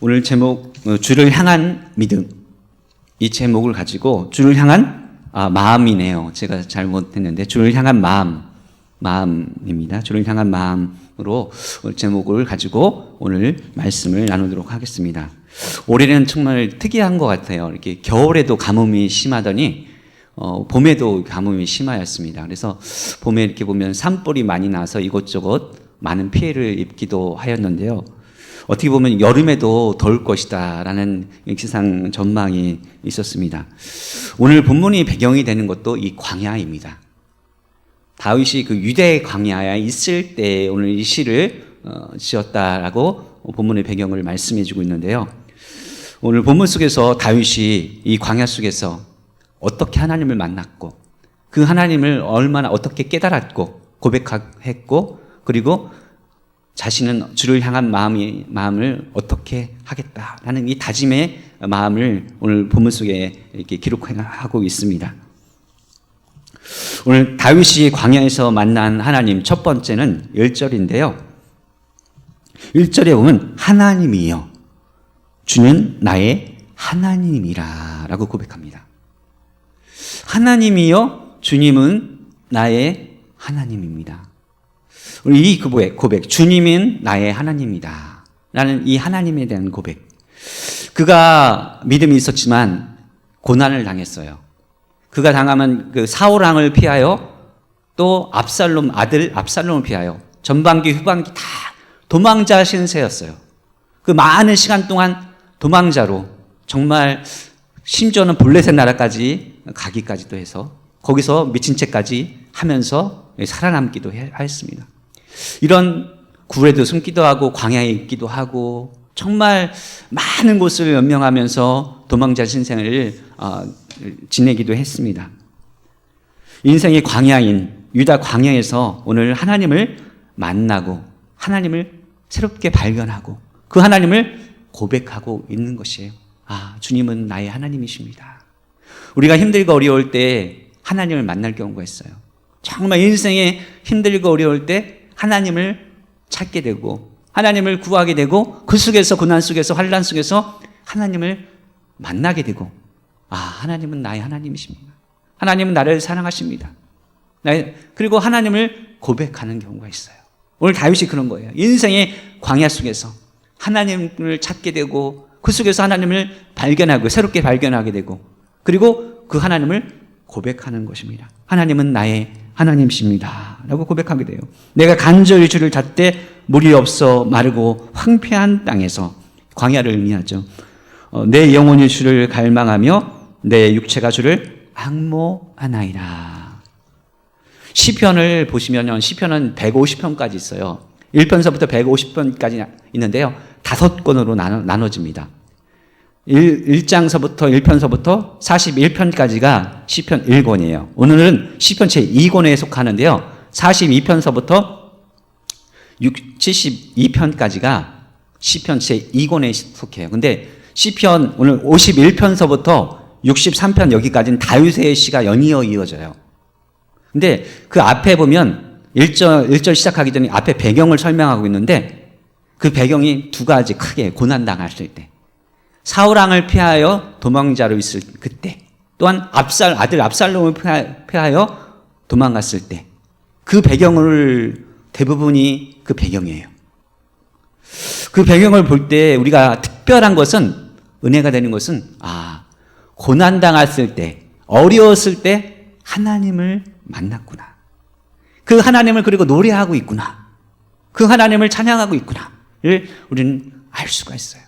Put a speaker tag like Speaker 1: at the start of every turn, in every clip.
Speaker 1: 오늘 제목 어, 주를 향한 믿음 이 제목을 가지고 주를 향한 아, 마음이네요. 제가 잘못했는데 주를 향한 마음 마음입니다. 주를 향한 마음으로 제목을 가지고 오늘 말씀을 나누도록 하겠습니다. 올해는 정말 특이한 것 같아요. 이렇게 겨울에도 가뭄이 심하더니 어, 봄에도 가뭄이 심하였습니다. 그래서 봄에 이렇게 보면 산불이 많이 나서 이곳저곳 많은 피해를 입기도 하였는데요. 어떻게 보면 여름에도 더울 것이다라는 기상 전망이 있었습니다. 오늘 본문이 배경이 되는 것도 이 광야입니다. 다윗이 그 유대 광야에 있을 때 오늘 이 시를 어, 지었다라고 본문의 배경을 말씀해주고 있는데요. 오늘 본문 속에서 다윗이 이 광야 속에서 어떻게 하나님을 만났고 그 하나님을 얼마나 어떻게 깨달았고 고백했고 그리고 자신은 주를 향한 마음이 마음을 어떻게 하겠다라는 이 다짐의 마음을 오늘 본문 속에 이렇게 기록하고 있습니다. 오늘 다윗이 광야에서 만난 하나님 첫 번째는 1절인데요. 1절에 보면 하나님이요 주는 나의 하나님이라 라고 고백합니다. 하나님이요 주님은 나의 하나님입니다. 우리 이 고백, 고백, 주님은 나의 하나님이다. 라는 이 하나님에 대한 고백. 그가 믿음이 있었지만 고난을 당했어요. 그가 당하면 그 사울왕을 피하여 또 압살롬 아들 압살롬을 피하여 전반기 후반기 다 도망자 신세였어요. 그 많은 시간 동안 도망자로 정말 심지어는 블레셋 나라까지 가기까지도 해서 거기서 미친 채까지 하면서 살아남기도 하였습니다. 이런 굴에도 숨기도 하고 광야에 있기도 하고 정말 많은 곳을 연명하면서 도망자 신생을 어, 지내기도 했습니다. 인생의 광야인 유다 광야에서 오늘 하나님을 만나고 하나님을 새롭게 발견하고 그 하나님을 고백하고 있는 것이에요. 아, 주님은 나의 하나님이십니다. 우리가 힘들고 어려울 때 하나님을 만날 경우가 있어요. 정말 인생에 힘들고 어려울 때 하나님을 찾게 되고 하나님을 구하게 되고 그 속에서 고난 속에서 환란 속에서 하나님을 만나게 되고 아 하나님은 나의 하나님이십니다. 하나님은 나를 사랑하십니다. 그리고 하나님을 고백하는 경우가 있어요. 오늘 다윗이 그런 거예요. 인생의 광야 속에서 하나님을 찾게 되고 그 속에서 하나님을 발견하고 새롭게 발견하게 되고 그리고 그 하나님을 고백하는 것입니다. 하나님은 나의 하나님이십니다. 라고 고백하게 돼요. 내가 간절히 주를 찾되 물이 없어 마르고 황폐한 땅에서 광야를 의미하죠. 어, 내 영혼이 주를 갈망하며 내 육체가 주를 악모하나이다. 시편을 보시면 시편은 150편까지 있어요. 1편서부터 150편까지 있는데요. 다섯 권으로 나눠, 나눠집니다. 1, 장서부터 1편서부터 41편까지가 시편 1권이에요. 오늘은 시편 제 2권에 속하는데요. 42편서부터 72편까지가 시편 제 2권에 속해요. 근데 시편 오늘 51편서부터 63편 여기까지는 다윗의 시가 연이어 이어져요. 근데 그 앞에 보면 1절, 1절 시작하기 전에 앞에 배경을 설명하고 있는데 그 배경이 두 가지 크게 고난 당했을 때 사울왕을 피하여 도망자로 있을 그때 또한 압살 아들 압살롬을 피하여 도망갔을 때 그 배경을 대부분이 그 배경이에요. 그 배경을 볼 때 우리가 특별한 것은 은혜가 되는 것은 아 고난 당했을 때 어려웠을 때 하나님을 만났구나. 그 하나님을 그리고 노래하고 있구나. 그 하나님을 찬양하고 있구나를 우리는 알 수가 있어요.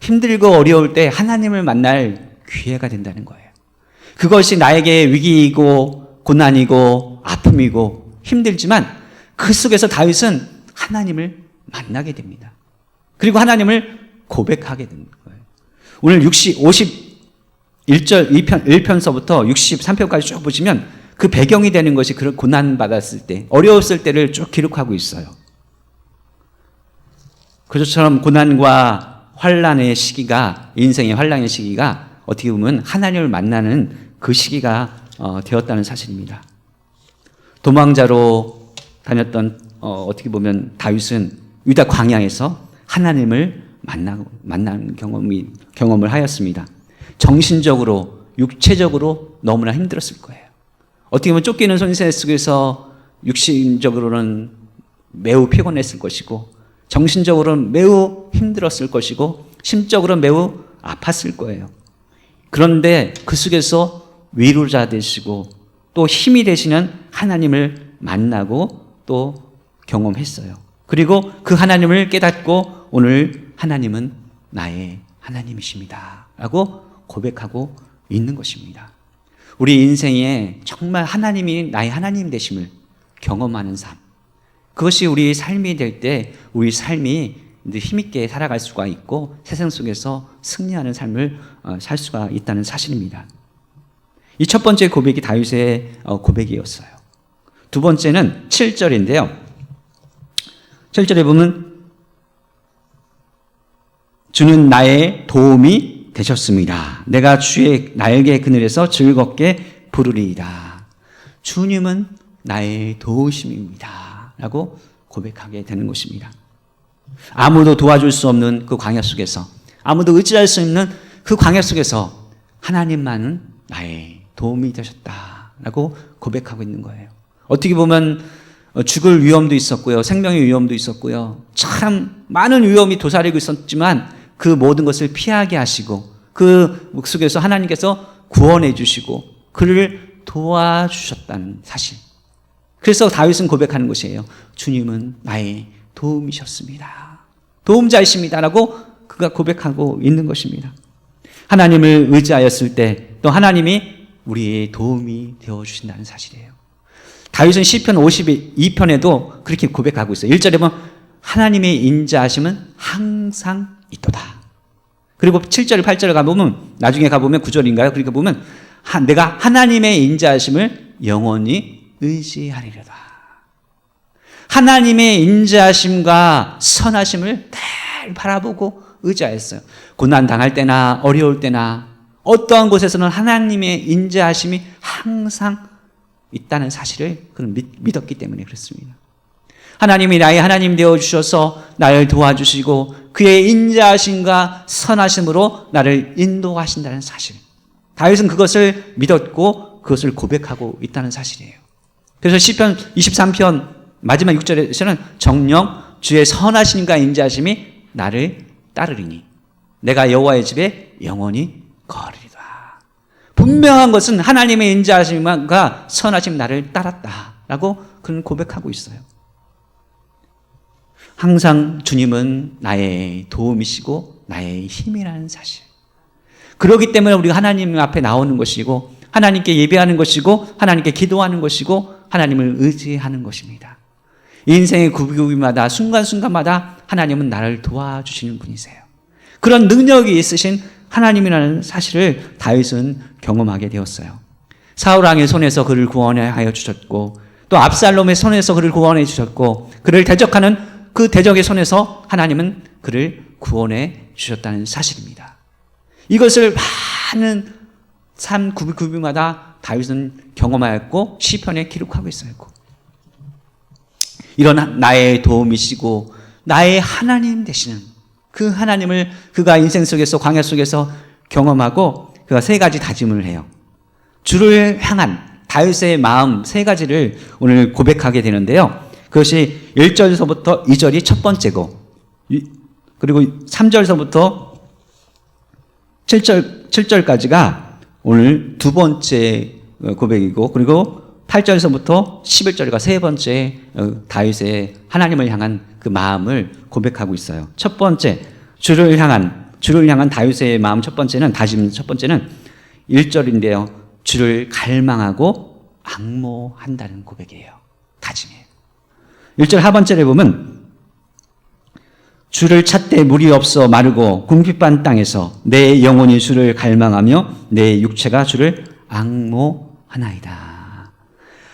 Speaker 1: 힘들고 어려울 때 하나님을 만날 기회가 된다는 거예요. 그것이 나에게 위기이고 고난이고 아픔이고 힘들지만 그 속에서 다윗은 하나님을 만나게 됩니다. 그리고 하나님을 고백하게 되는 거예요. 오늘 60, 51절 2편, 1편서부터 63편까지 쭉 보시면 그 배경이 되는 것이 그런 고난받았을 때, 어려웠을 때를 쭉 기록하고 있어요. 그것처럼 고난과 환란의 시기가 인생의 환란의 시기가 어떻게 보면 하나님을 만나는 그 시기가 어, 되었다는 사실입니다. 도망자로 다녔던 어, 떻게 보면 다윗은 유다 광야에서 하나님을 만나 만난 경험이 경험을 하였습니다. 정신적으로 육체적으로 너무나 힘들었을 거예요. 어떻게 보면 쫓기는 손세 속에서 육신적으로는 매우 피곤했을 것이고 정신적으로는 매우 힘들었을 것이고 심적으로 매우 아팠을 거예요. 그런데 그 속에서 위로자 되시고 또 힘이 되시는 하나님을 만나고 또 경험했어요. 그리고 그 하나님을 깨닫고 오늘 하나님은 나의 하나님이십니다. 라고 고백하고 있는 것입니다. 우리 인생에 정말 하나님이 나의 하나님 되심을 경험하는 삶. 그것이 우리 삶이 될 때 우리 삶이 힘있게 살아갈 수가 있고 세상 속에서 승리하는 삶을 어, 살 수가 있다는 사실입니다. 이 첫 번째 고백이 다윗의 어, 고백이었어요. 두 번째는 7절인데요. 7절에 보면 주는 나의 도움이 되셨습니다. 내가 주의 날개 그늘에서 즐겁게 부르리이다. 주님은 나의 도우심입니다. 라고 고백하게 되는 것입니다. 아무도 도와줄 수 없는 그 광야 속에서 아무도 의지할 수 없는 그 광야 속에서 하나님만은 나의 도움이 되셨다라고 고백하고 있는 거예요. 어떻게 보면 죽을 위험도 있었고요. 생명의 위험도 있었고요. 참 많은 위험이 도사리고 있었지만 그 모든 것을 피하게 하시고 그 속에서 하나님께서 구원해 주시고 그를 도와주셨다는 사실. 그래서 다윗은 고백하는 것이에요. 주님은 나의 도움이셨습니다. 도움자이십니다라고 그가 고백하고 있는 것입니다. 하나님을 의지하였을 때 또 하나님이 우리의 도움이 되어 주신다는 사실이에요. 다윗은 시편 52편에도 그렇게 고백하고 있어요. 1절에 보면 하나님의 인자하심은 항상 있도다. 그리고 7절, 8절 가보면 나중에 가보면 9절인가요? 그러니까 보면 내가 하나님의 인자하심을 영원히 의지하리로다. 하나님의 인자하심과 선하심을 늘 바라보고 의지하였어요. 고난 당할 때나 어려울 때나 어떠한 곳에서는 하나님의 인자하심이 항상 있다는 사실을 그는 믿었기 때문에 그렇습니다. 하나님이 나의 하나님 되어 주셔서 나를 도와주시고 그의 인자하심과 선하심으로 나를 인도하신다는 사실. 다윗은 그것을 믿었고 그것을 고백하고 있다는 사실이에요. 그래서 시편 23편 마지막 6절에서는 정령 주의 선하심과 인자하심이 나를 따르리니 내가 여호와의 집에 영원히 거리리다. 분명한 것은 하나님의 인자하심과 선하심 나를 따랐다라고 그는 고백하고 있어요. 항상 주님은 나의 도움이시고 나의 힘이라는 사실. 그렇기 때문에 우리가 하나님 앞에 나오는 것이고 하나님께 예배하는 것이고 하나님께 기도하는 것이고 하나님을 의지하는 것입니다. 인생의 구비구비마다 순간순간마다 하나님은 나를 도와주시는 분이세요. 그런 능력이 있으신 하나님이라는 사실을 다윗은 경험하게 되었어요. 사울 왕의 손에서 그를 구원하여 주셨고 또 압살롬의 손에서 그를 구원해 주셨고 그를 대적하는 그 대적의 손에서 하나님은 그를 구원해 주셨다는 사실입니다. 이것을 많은 삶 구비구비마다 다윗은 경험하였고 시편에 기록하고 있어요. 이런 나의 도움이시고 나의 하나님 되시는 그 하나님을 그가 인생 속에서 광야 속에서 경험하고 그가 세 가지 다짐을 해요. 주를 향한 다윗의 마음 세 가지를 오늘 고백하게 되는데요. 그것이 1절에서부터 2절이 첫 번째고, 그리고 3절에서부터 7절, 7절까지가 오늘 두 번째 고백이고, 그리고 8절에서부터 11절가 세 번째 어, 다윗의 하나님을 향한 그 마음을 고백하고 있어요. 첫 번째, 주를 향한, 주를 향한 다윗의 마음 첫 번째는, 다짐 첫 번째는 1절인데요. 주를 갈망하고 악모한다는 고백이에요. 다짐이에요. 1절 하반절에 보면 주를 찾되 물이 없어 마르고 궁핍한 땅에서 내 영혼이 주를 갈망하며 내 육체가 주를 악모하나이다.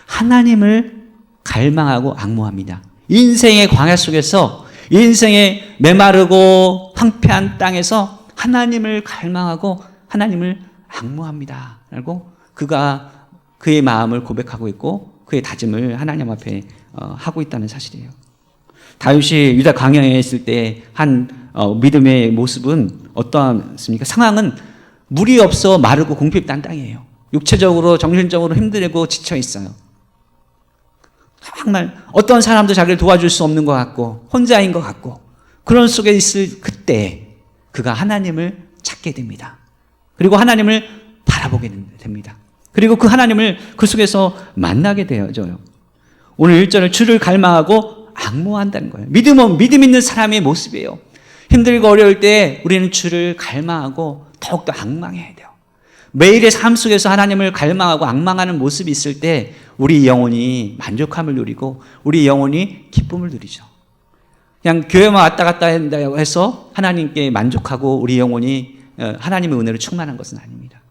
Speaker 1: 하나님을 갈망하고 악모합니다. 인생의 광야 속에서 인생의 메마르고 황폐한 땅에서 하나님을 갈망하고 하나님을 악모합니다. 라고 그가 그의 마음을 고백하고 있고 그의 다짐을 하나님 앞에 어, 하고 있다는 사실이에요. 다윗이 유다 광야에 있을 때한 어, 믿음의 모습은 어떠합니까? 상황은 물이 없어 마르고 공핍단 땅이에요. 육체적으로 정신적으로 힘들고 지쳐 있어요. 정말 어떤 사람도 자기를 도와줄 수 없는 것 같고 혼자인 것 같고 그런 속에 있을 그때 그가 하나님을 찾게 됩니다. 그리고 하나님을 바라보게 됩니다. 그리고 그 하나님을 그 속에서 만나게 되어져요. 오늘 1절을 주를 갈망하고 악모한다는 거예요. 믿음, 믿음 있는 사람의 모습이에요. 힘들고 어려울 때 우리는 주를 갈망하고 더욱더 악망해야 돼요. 매일의 삶 속에서 하나님을 갈망하고 악망하는 모습이 있을 때 우리 영혼이 만족함을 누리고 우리 영혼이 기쁨을 누리죠. 그냥 교회만 왔다 갔다 한다고 해서 하나님께 만족하고 우리 영혼이 어, 하나님의 은혜로 충만한 것은 아닙니다.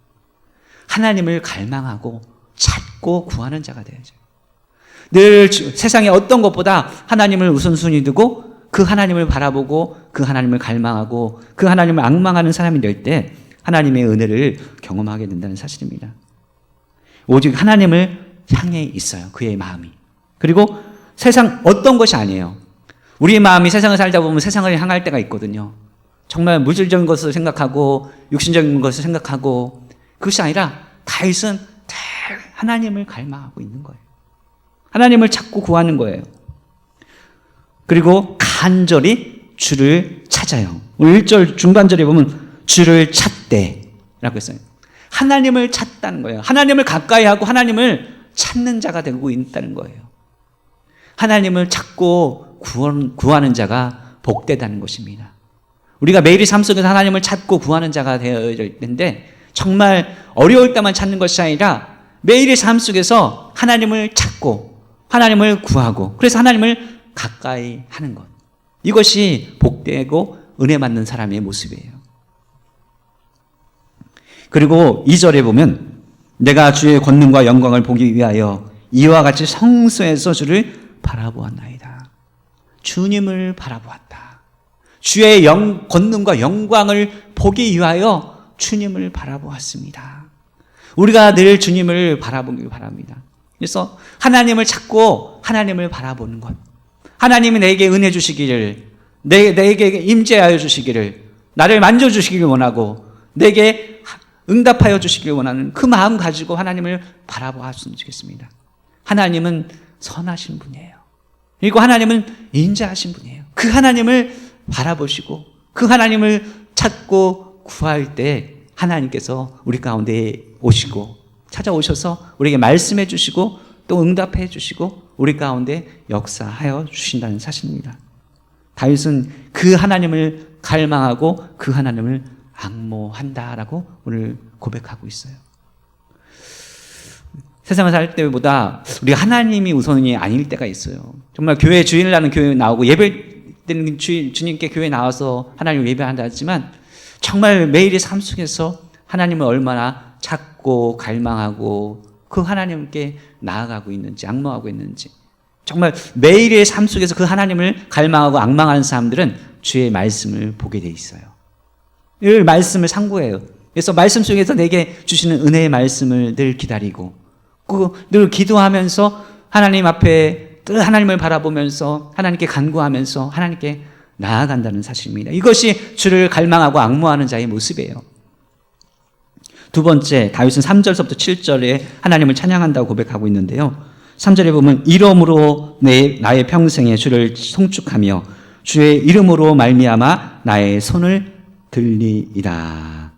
Speaker 1: 하나님을 갈망하고 찾고 구하는 자가 되야죠. 늘 세상의 어떤 것보다 하나님을 우선순위 두고 그 하나님을 바라보고 그 하나님을 갈망하고 그 하나님을 악망하는 사람이 될 때 하나님의 은혜를 경험하게 된다는 사실입니다. 오직 하나님을 향해 있어요. 그의 마음이. 그리고 세상 어떤 것이 아니에요. 우리의 마음이 세상을 살다 보면 세상을 향할 때가 있거든요. 정말 물질적인 것을 생각하고 육신적인 것을 생각하고 그것이 아니라 다윗은 하나님을 갈망하고 있는 거예요. 하나님을 찾고 구하는 거예요. 그리고 간절히 주를 찾아요. 1절 중간절에 보면 주를 찾대라고 했어요. 하나님을 찾다는 거예요. 하나님을 가까이 하고 하나님을 찾는 자가 되고 있다는 거예요. 하나님을 찾고 구하는 자가 복되다는 것입니다. 우리가 매일의 삶 속에서 하나님을 찾고 구하는 자가 되어야 되는데 정말 어려울 때만 찾는 것이 아니라 매일의 삶 속에서 하나님을 찾고 하나님을 구하고 그래서 하나님을 가까이 하는 것. 이것이 복되고 은혜 받는 사람의 모습이에요. 그리고 2절에 보면 내가 주의 권능과 영광을 보기 위하여 이와 같이 성소에서 주를 바라보았나이다. 주님을 바라보았다. 주의 영, 권능과 영광을 보기 위하여 주님을 바라보았습니다. 우리가 늘 주님을 바라보기 바랍니다. 그래서 하나님을 찾고 하나님을 바라보는 것. 하나님이 내게 은혜 주시기를, 내, 내게 임재하여 주시기를, 나를 만져주시기를 원하고, 내게 응답하여 주시기를 원하는 그 마음 가지고 하나님을 바라보았으면 좋겠습니다. 하나님은 선하신 분이에요. 그리고 하나님은 인자하신 분이에요. 그 하나님을 바라보시고, 그 하나님을 찾고 구할 때 하나님께서 우리 가운데 오시고, 찾아오셔서 우리에게 말씀해 주시고, 또 응답해 주시고, 우리 가운데 역사하여 주신다는 사실입니다. 다윗은 그 하나님을 갈망하고 그 하나님을 악모한다라고 오늘 고백하고 있어요. 세상을 살 때보다 우리가 하나님이 우선이 아닐 때가 있어요. 정말 교회 주일날은 교회 나오고 예배 때는 주, 주님께 교회 나와서 하나님을 예배한다 하지만 정말 매일의 삶 속에서 하나님을 얼마나 찾 고 갈망하고 그 하나님께 나아가고 있는지 악망하고 있는지 정말 매일의 삶 속에서 그 하나님을 갈망하고 악망하는 사람들은 주의 말씀을 보게 돼 있어요. 늘 말씀을 상고해요. 그래서 말씀 속에서 내게 주시는 은혜의 말씀을 늘 기다리고 늘 기도하면서 하나님 앞에 늘 하나님을 바라보면서 하나님께 간구하면서 하나님께 나아간다는 사실입니다. 이것이 주를 갈망하고 악모하는 자의 모습이에요. 두 번째, 다윗은 3절서부터 7절에 하나님을 찬양한다고 고백하고 있는데요. 3절에 보면 이름으로 내 나의 평생에 주를 송축하며 주의 이름으로 말미암아 나의 손을 들리이다.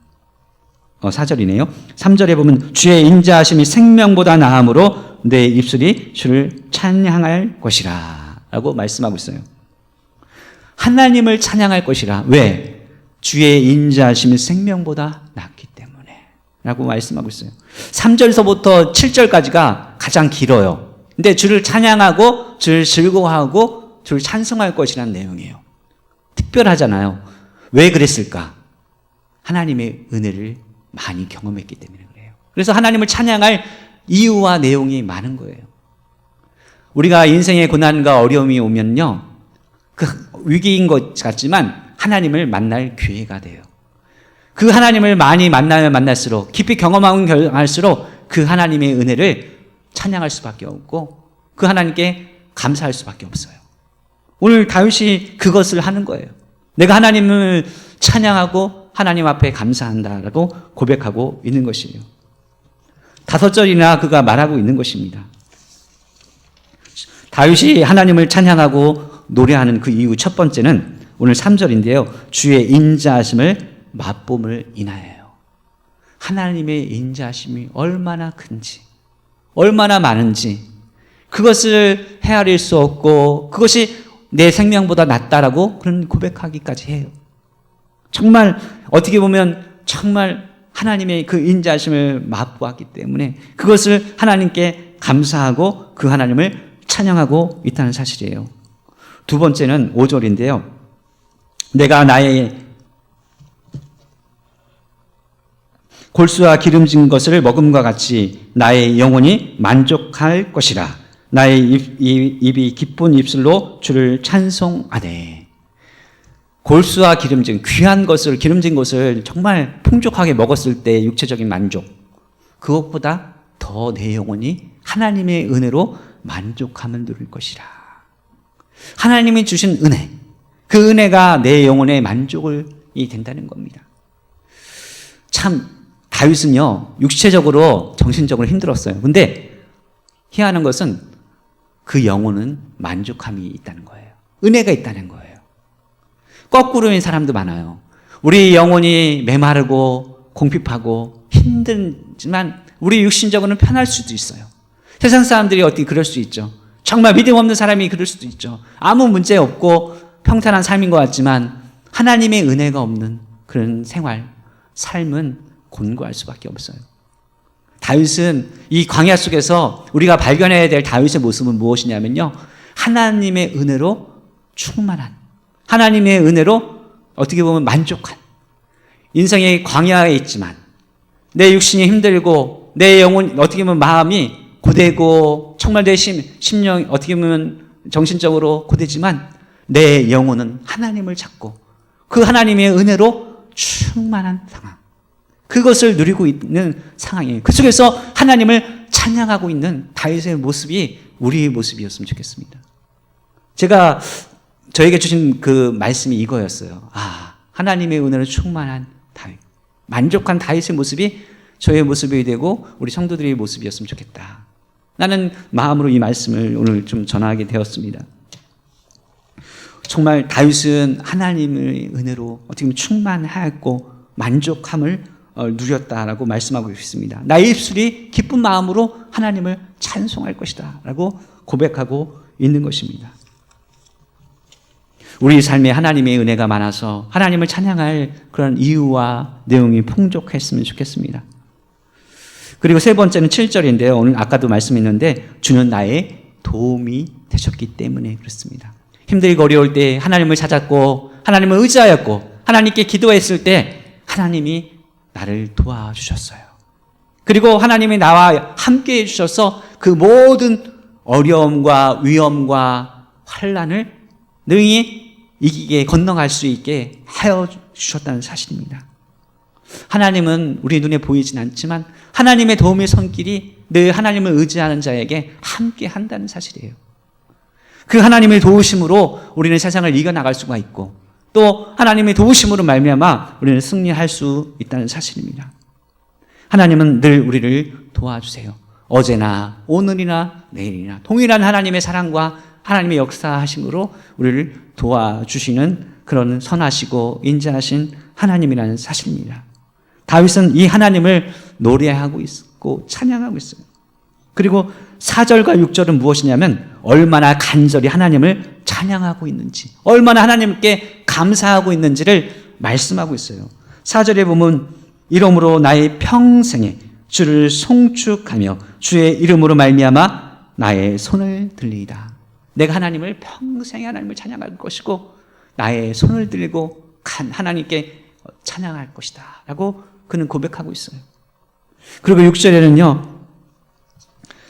Speaker 1: 어, 4절이네요. 3절에 보면 주의 인자하심이 생명보다 나음으로 내 입술이 주를 찬양할 것이라 라고 말씀하고 있어요. 하나님을 찬양할 것이라. 왜? 주의 인자하심이 생명보다 낫기 라고 말씀하고 있어요. 3절서부터 7절까지가 가장 길어요. 근데 주를 찬양하고 주를 즐거워하고 주를 찬송할 것이라는 내용이에요. 특별하잖아요. 왜 그랬을까? 하나님의 은혜를 많이 경험했기 때문에 그래요. 그래서 하나님을 찬양할 이유와 내용이 많은 거예요. 우리가 인생의 고난과 어려움이 오면요. 그 위기인 것 같지만 하나님을 만날 기회가 돼요. 그 하나님을 많이 만나면 만날수록 깊이 경험하면 경험할수록 그 하나님의 은혜를 찬양할 수밖에 없고 그 하나님께 감사할 수밖에 없어요. 오늘 다윗이 그것을 하는 거예요. 내가 하나님을 찬양하고 하나님 앞에 감사한다라고 고백하고 있는 것이에요. 다섯 절이나 그가 말하고 있는 것입니다. 다윗이 하나님을 찬양하고 노래하는 그 이유 첫 번째는 오늘 3절인데요. 주의 인자하심을 맛봄을 인하여요. 하나님의 인자하심이 얼마나 큰지, 얼마나 많은지, 그것을 헤아릴 수 없고, 그것이 내 생명보다 낫다라고 그런 고백하기까지 해요. 정말, 어떻게 보면 정말 하나님의 그 인자하심을 맛보았기 때문에 그것을 하나님께 감사하고 그 하나님을 찬양하고 있다는 사실이에요. 두 번째는 5절인데요. 내가 나의 골수와 기름진 것을 먹음과 같이 나의 영혼이 만족할 것이라. 나의 입, 입, 입 이 기쁜 입술로 주를 찬송하네. 골수와 기름진 귀한 것을 기름진 것을 정말 풍족하게 먹었을 때 육체적인 만족 그것보다 더 내 영혼이 하나님의 은혜로 만족함을 누릴 것이라. 하나님이 주신 은혜 그 은혜가 내 영혼의 만족을 이 된다는 겁니다. 참 다윗은요 육체적으로 정신적으로 힘들었어요. 근데 희한한 것은 그 영혼은 만족함이 있다는 거예요. 은혜가 있다는 거예요. 거꾸로인 사람도 많아요. 우리 영혼이 메마르고 공핍하고 힘들지만 우리 육신적으로는 편할 수도 있어요. 세상 사람들이 어떻게 그럴 수 있죠. 정말 믿음 없는 사람이 그럴 수도 있죠. 아무 문제 없고 평탄한 삶인 것 같지만 하나님의 은혜가 없는 그런 생활, 삶은 곤고할 수밖에 없어요. 다윗은 이 광야 속에서 우리가 발견해야 될 다윗의 모습은 무엇이냐면요. 하나님의 은혜로 충만한 하나님의 은혜로 어떻게 보면 만족한 인생의 광야에 있지만 내 육신이 힘들고 내 영혼 어떻게 보면 마음이 고되고 내 심, 심령 어떻게 보면 정신적으로 고되지만 내 영혼은 하나님을 찾고 그 하나님의 은혜로 충만한 상황. 그것을 누리고 있는 상황이에요. 그 속에서 하나님을 찬양하고 있는 다윗의 모습이 우리의 모습이었으면 좋겠습니다. 제가 저에게 주신 그 말씀이 이거였어요. 아, 하나님의 은혜로 충만한 다윗. 만족한 다윗의 모습이 저의 모습이 되고 우리 성도들의 모습이었으면 좋겠다. 나는 마음으로 이 말씀을 오늘 좀 전하게 되었습니다. 정말 다윗은 하나님의 은혜로 어떻게 보면 충만하였고 만족함을 어, 누렸다라고 말씀하고 있습니다. 나의 입술이 기쁜 마음으로 하나님을 찬송할 것이다. 라고 고백하고 있는 것입니다. 우리 삶에 하나님의 은혜가 많아서 하나님을 찬양할 그런 이유와 내용이 풍족했으면 좋겠습니다. 그리고 세 번째는 7절인데요. 오늘 아까도 말씀했는데 주는 나의 도움이 되셨기 때문에 그렇습니다. 힘들고 어려울 때 하나님을 찾았고 하나님을 의지하였고 하나님께 기도했을 때 하나님이 나를 도와주셨어요. 그리고 하나님이 나와 함께 해주셔서 그 모든 어려움과 위험과 환란을 능히 이기게 건너갈 수 있게 하여 주셨다는 사실입니다. 하나님은 우리 눈에 보이진 않지만 하나님의 도움의 손길이 늘 하나님을 의지하는 자에게 함께 한다는 사실이에요. 그 하나님의 도우심으로 우리는 세상을 이겨나갈 수가 있고 또 하나님의 도우심으로 말미암아 우리는 승리할 수 있다는 사실입니다. 하나님은 늘 우리를 도와주세요. 어제나 오늘이나 내일이나 동일한 하나님의 사랑과 하나님의 역사하심으로 우리를 도와주시는 그런 선하시고 인자하신 하나님이라는 사실입니다. 다윗은 이 하나님을 노래하고 있고 찬양하고 있어요. 그리고 4절과 6절은 무엇이냐면 얼마나 간절히 하나님을 찬양하고 있는지, 얼마나 하나님께 감사하고 있는지를 말씀하고 있어요. 4절에 보면 이름으로 나의 평생에 주를 송축하며 주의 이름으로 말미암아 나의 손을 들리이다. 내가 하나님을 평생에 하나님을 찬양할 것이고 나의 손을 들고 하나님께 찬양할 것이다. 라고 그는 고백하고 있어요. 그리고 6절에는요.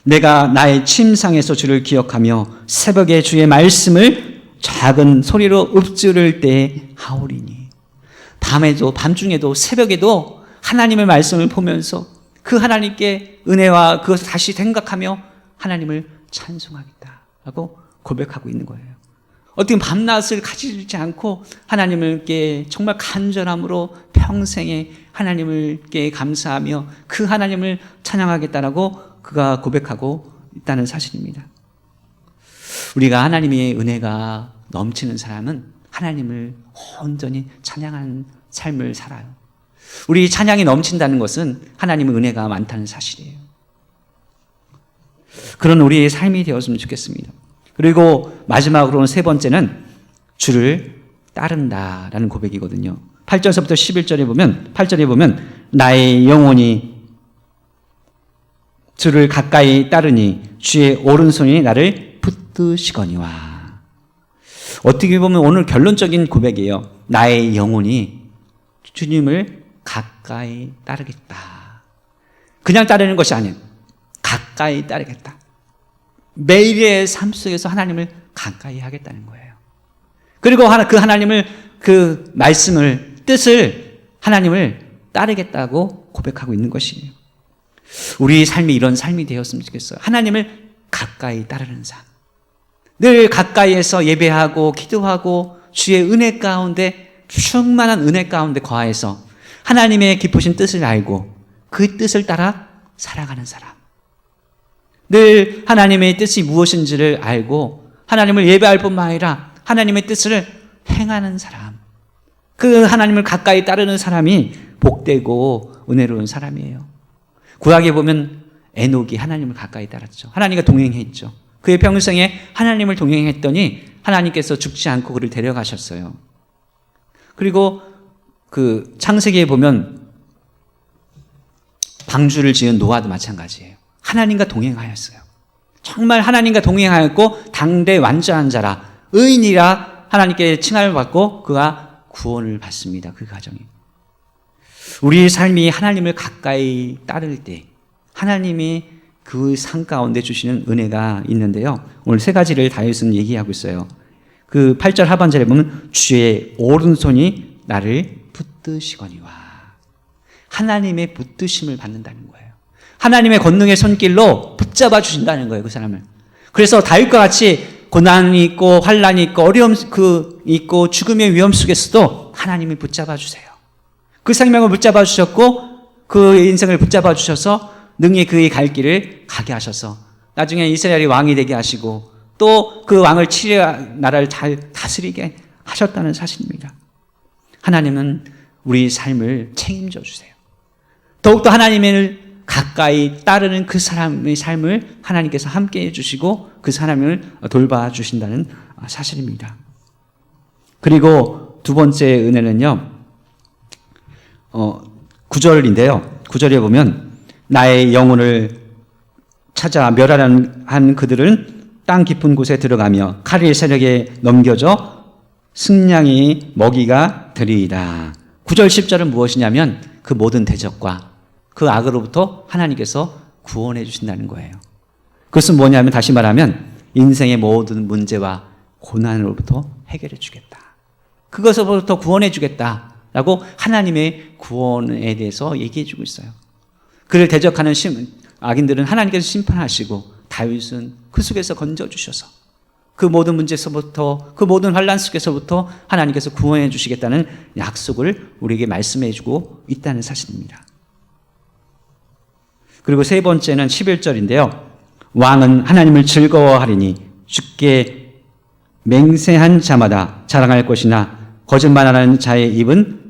Speaker 1: 내가 나의 침상에서 주를 기억하며 새벽에 주의 말씀을 작은 소리로 읊조를 때 하오리니 밤에도 밤중에도 새벽에도 하나님의 말씀을 보면서 그 하나님께 은혜와 그것을 다시 생각하며 하나님을 찬송하겠다 라고 고백하고 있는 거예요. 어떻게 밤낮을 가지지 않고 하나님을께 정말 간절함으로 평생에 하나님을께 감사하며 그 하나님을 찬양하겠다라고 그가 고백하고 있다는 사실입니다. 우리가 하나님의 은혜가 넘치는 사람은 하나님을 온전히 찬양하는 삶을 살아요. 우리 찬양이 넘친다는 것은 하나님의 은혜가 많다는 사실이에요. 그런 우리의 삶이 되었으면 좋겠습니다. 그리고 마지막으로는 세 번째는 주를 따른다라는 고백이거든요. 8절서부터 11절에 보면 8절에 보면 나의 영혼이 주를 가까이 따르니 주의 오른손이 나를 붙드시거니와 어떻게 보면 오늘 결론적인 고백이에요. 나의 영혼이 주님을 가까이 따르겠다. 그냥 따르는 것이 아니에요. 가까이 따르겠다. 매일의 삶 속에서 하나님을 가까이 하겠다는 거예요. 그리고 그 하나님을 그 말씀을 뜻을 하나님을 따르겠다고 고백하고 있는 것이에요. 우리 삶이 이런 삶이 되었으면 좋겠어요. 하나님을 가까이 따르는 삶. 늘 가까이에서 예배하고 기도하고 주의 은혜 가운데 충만한 은혜 가운데 거하여서 하나님의 기쁘신 뜻을 알고 그 뜻을 따라 살아가는 사람. 늘 하나님의 뜻이 무엇인지를 알고 하나님을 예배할 뿐만 아니라 하나님의 뜻을 행하는 사람. 그 하나님을 가까이 따르는 사람이 복되고 은혜로운 사람이에요. 구약에 보면 에녹이 하나님을 가까이 따랐죠. 하나님과 동행했죠. 그의 평생에 하나님을 동행했더니 하나님께서 죽지 않고 그를 데려가셨어요. 그리고 그 창세기에 보면 방주를 지은 노아도 마찬가지예요. 하나님과 동행하였어요. 정말 하나님과 동행하였고 당대 완전한 자라 의인이라 하나님께 칭함을 받고 그가 구원을 받습니다. 그 가정이. 우리 삶이 하나님을 가까이 따를 때 하나님이 그 상 가운데 주시는 은혜가 있는데요. 오늘 세 가지를 다윗은 얘기하고 있어요. 그 8절 하반절에 보면 주의 오른손이 나를 붙드시거니와 하나님의 붙드심을 받는다는 거예요. 하나님의 권능의 손길로 붙잡아 주신다는 거예요, 그 사람을. 그래서 다윗과 같이 고난이 있고 환란이 있고 어려움 그 있고 죽음의 위험 속에서도 하나님이 붙잡아 주세요. 그 생명을 붙잡아 주셨고 그 인생을 붙잡아 주셔서 능히 그의 갈 길을 가게 하셔서 나중에 이스라엘이 왕이 되게 하시고 또 그 왕을 치려 나라를 잘 다스리게 하셨다는 사실입니다. 하나님은 우리 삶을 책임져 주세요. 더욱더 하나님을 가까이 따르는 그 사람의 삶을 하나님께서 함께 해주시고 그 사람을 돌봐 주신다는 사실입니다. 그리고 두 번째 은혜는요, 어, 9절인데요. 9절에 보면, 나의 영혼을 찾아 멸하는 한 그들은 땅 깊은 곳에 들어가며 칼의 세력에 넘겨져 승량이 먹이가 되리이다. 9절 10절은 무엇이냐면 그 모든 대적과 그 악으로부터 하나님께서 구원해 주신다는 거예요. 그것은 뭐냐면 다시 말하면 인생의 모든 문제와 고난으로부터 해결해 주겠다. 그것으로부터 구원해 주겠다 라고 하나님의 구원에 대해서 얘기해 주고 있어요. 그를 대적하는 심, 악인들은 하나님께서 심판하시고 다윗은 그 속에서 건져 주셔서 그 모든 문제에서부터 그 모든 환란 속에서부터 하나님께서 구원해 주시겠다는 약속을 우리에게 말씀해 주고 있다는 사실입니다. 그리고 세 번째는 11절인데요. 왕은 하나님을 즐거워하리니 죽게 맹세한 자마다 자랑할 것이나 거짓말하는 자의 입은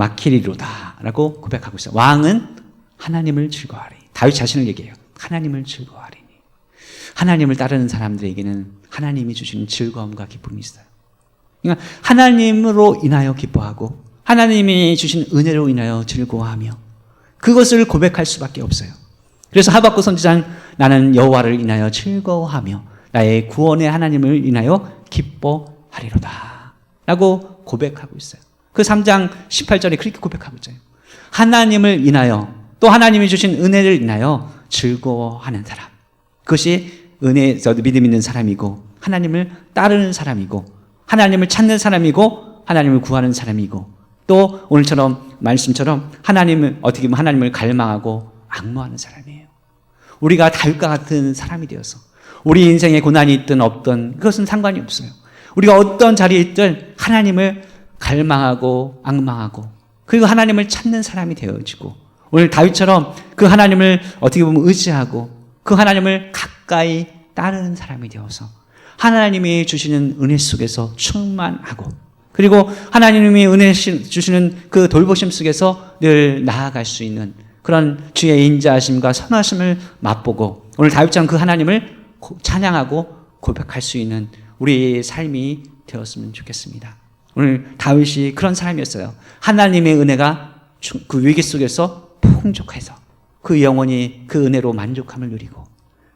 Speaker 1: 막히리로다. 라고 고백하고 있어요. 왕은 하나님을 즐거워하리. 다윗 자신을 얘기해요. 하나님을 즐거워하리니. 하나님을 따르는 사람들에게는 하나님이 주시는 즐거움과 기쁨이 있어요. 그러니까 하나님으로 인하여 기뻐하고 하나님이 주신 은혜로 인하여 즐거워하며 그것을 고백할 수밖에 없어요. 그래서 하박국 선지자는 나는 여호와를 인하여 즐거워하며 나의 구원의 하나님을 인하여 기뻐하리로다. 라고 고백하고 있어요. 그 3장 18절에 그렇게 고백하고 있어요. 하나님을 인하여 또 하나님이 주신 은혜를 인하여 즐거워하는 사람. 그것이 은혜, 믿음 있는 사람이고 하나님을 따르는 사람이고 하나님을 찾는 사람이고 하나님을 구하는 사람이고 또 오늘처럼 말씀처럼 하나님을 어떻게 보면 하나님을 갈망하고 악무하는 사람이에요. 우리가 다윗과 같은 사람이 되어서 우리 인생에 고난이 있든 없든 그것은 상관이 없어요. 우리가 어떤 자리에 있든 하나님을 갈망하고 악망하고 그리고 하나님을 찾는 사람이 되어지고 오늘 다윗처럼 그 하나님을 어떻게 보면 의지하고 그 하나님을 가까이 따르는 사람이 되어서 하나님이 주시는 은혜 속에서 충만하고 그리고 하나님이 은혜 주시는 그 돌보심 속에서 늘 나아갈 수 있는 그런 주의 인자하심과 선하심을 맛보고 오늘 다윗처럼 그 하나님을 찬양하고 고백할 수 있는 우리의 삶이 되었으면 좋겠습니다. 오늘 다윗이 그런 사람이었어요. 하나님의 은혜가 그 위기 속에서 풍족해서 그 영혼이 그 은혜로 만족함을 누리고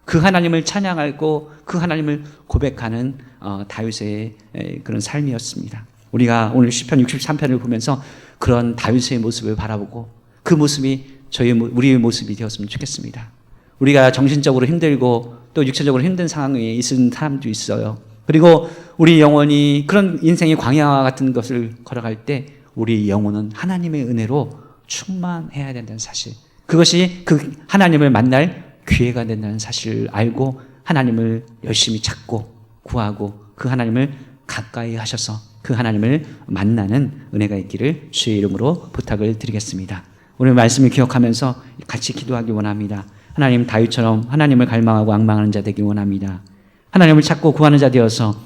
Speaker 1: 그 하나님을 찬양하고 그 하나님을 고백하는 어, 다윗의 그런 삶이었습니다. 우리가 오늘 시편 63편을 보면서 그런 다윗의 모습을 바라보고 그 모습이 저희 우리의 모습이 되었으면 좋겠습니다. 우리가 정신적으로 힘들고 또 육체적으로 힘든 상황에 있는 사람도 있어요. 그리고 우리 영혼이 그런 인생의 광야와 같은 것을 걸어갈 때 우리 영혼은 하나님의 은혜로 충만해야 된다는 사실. 그것이 그 하나님을 만날 기회가 된다는 사실을 알고 하나님을 열심히 찾고 구하고 그 하나님을 가까이 하셔서 그 하나님을 만나는 은혜가 있기를 주의 이름으로 부탁을 드리겠습니다. 오늘 말씀을 기억하면서 같이 기도하기 원합니다. 하나님 다윗처럼 하나님을 갈망하고 악망하는 자 되기 원합니다. 하나님을 찾고 구하는 자 되어서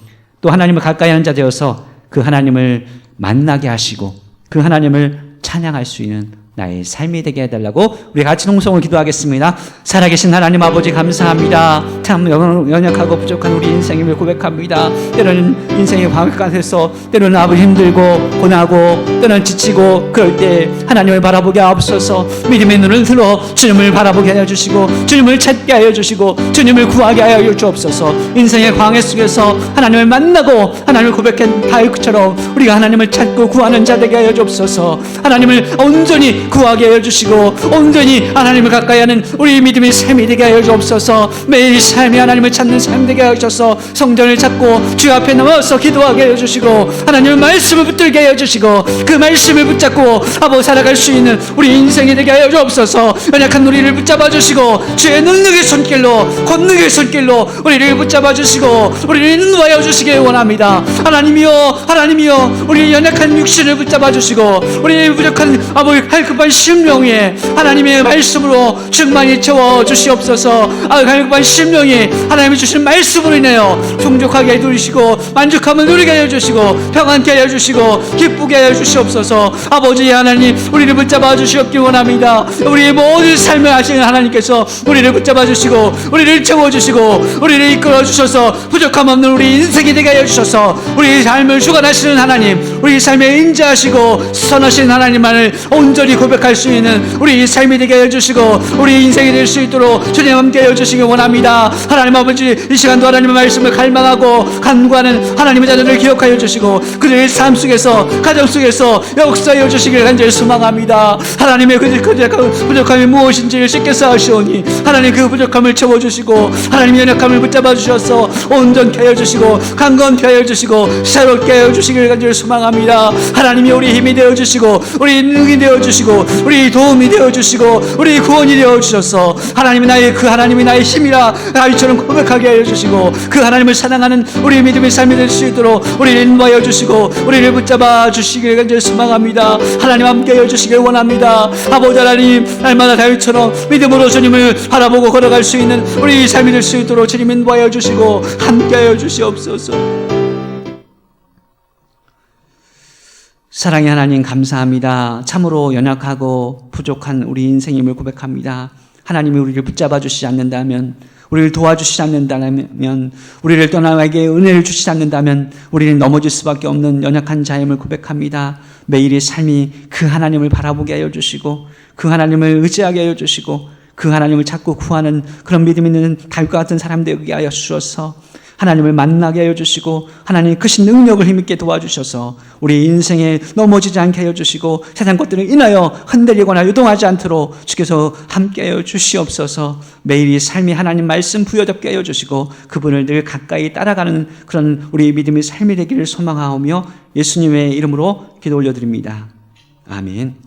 Speaker 1: 또 하나님을 가까이 하는 자 되어서 그 하나님을 만나게 하시고 그 하나님을 찬양할 수 있는 나의 삶이 되게 해달라고 우리 같이 동성을 기도하겠습니다. 살아계신 하나님 아버지 감사합니다. 참 연약하고 부족한 우리 인생임을 고백합니다. 때로는 인생의 광역간에서 때로는 아버지 힘들고 고나고 때로는 지치고 그럴 때 하나님을 바라보게 하옵소서 믿음의 눈을 들어 주님을 바라보게 하여 주시고 주님을 찾게 하여 주시고 주님을 구하게 하여 주옵소서 인생의 광야 속에서 하나님을 만나고 하나님을 고백한 다윗처럼 우리가 하나님을 찾고 구하는 자 되게 하여 주옵소서 하나님을 온전히 구하게 하여 주시고 온전히 하나님을 가까이 하는 우리 믿음의 삶이 되게 하여 주옵소서. 매일 삶이 하나님을 찾는 삶 되게 하여 주셔서 성전을 찾고 주 앞에 나와서 기도하게 하여 주시고 하나님의 말씀을 붙들게 하여 주시고 그 말씀을 붙잡고 아버 살아갈 수 있는 우리 인생이 되게 하여 주옵소서. 연약한 우리를 붙잡아 주시고 주의 능력의 손길로 권능의 손길로 우리를 붙잡아 주시고 우리를 인도하여 주시길 원합니다. 하나님이여 하나님이여 우리 연약한 육신을 붙잡아 주시고 우리 부족한 아버지 할급 갈급한 심령이 하나님의 말씀으로 충만히 채워 주시옵소서. 아 갈급한 심령이 하나님이 주신 말씀으로 인하여 풍족하게 누리시고 만족함을 누리게 하여 주시고 평안케 하여 주시고 기쁘게 하여 주시옵소서. 아버지 하나님 우리를 붙잡아 주시옵기 원합니다. 우리의 모든 삶을 하시는 하나님께서 우리를 붙잡아 주시고 우리를 채워 주시고 우리를 이끌어 주셔서 부족함 없는 우리 인생이 되게 하여 주셔서 우리 삶을 주관하시는 하나님 우리 삶에 인자하시고 선하신 하나님만을 온전히 고 고백할 수 있는 우리 삶이 되게 해주시고 우리 인생이 될 수 있도록 주님 함께 해주시기 원합니다. 하나님 아버지 이 시간도 하나님의 말씀을 갈망하고 간구하는 하나님의 자녀를 기억하여 주시고 그들의 삶 속에서 가정 속에서 역사하여 주시기를 간절히 소망합니다. 하나님의 그 부족함이 무엇인지 쉽게 쌓으시오니 하나님 그 부족함을 채워주시고 하나님 연약함을 붙잡아 주셔서 온전케 하여 주시고 강건케 하여 주시고 새롭게 하여 주시기를 간절히 소망합니다. 하나님이 우리 힘이 되어 주시고 우리 능이 되어 주시고 우리 도움이 되어 주시고 우리 구원이 되어 주셔서 하나님이 나의 그 하나님이 나의 힘이라 다윗처럼 고백하게 하여 주시고 그 하나님을 사랑하는 우리 믿음의 삶이 될 수 있도록 우리를 인도하여 주시고 우리를 붙잡아 주시길 간절히 소망합니다. 하나님 함께 하여 주시길 원합니다. 아버지 하나님 날마다 다윗처럼 믿음으로 주님을 바라보고 걸어갈 수 있는 우리 삶이 될 수 있도록 주님 인도하여 주시고 함께 하여 주시옵소서 사랑의 하나님 감사합니다. 참으로 연약하고 부족한 우리 인생임을 고백합니다. 하나님이 우리를 붙잡아 주시지 않는다면, 우리를 도와주시지 않는다면, 우리를 떠나게 은혜를 주시지 않는다면, 우리는 넘어질 수밖에 없는 연약한 자임을 고백합니다. 매일의 삶이 그 하나님을 바라보게 하여 주시고, 그 하나님을 의지하게 하여 주시고, 그 하나님을 찾고 구하는 그런 믿음 있는 달과 같은 사람 되게 하여 주셔서 하나님을 만나게 하여 주시고 하나님 크신 능력을 힘있게 도와주셔서 우리 인생에 넘어지지 않게 하여 주시고 세상 것들을 인하여 흔들리거나 유동하지 않도록 주께서 함께 하여 주시옵소서 매일 이 삶이 하나님 말씀 부여잡게 하여 주시고 그분을 늘 가까이 따라가는 그런 우리 믿음의 삶이 되기를 소망하오며 예수님의 이름으로 기도 올려드립니다. 아멘.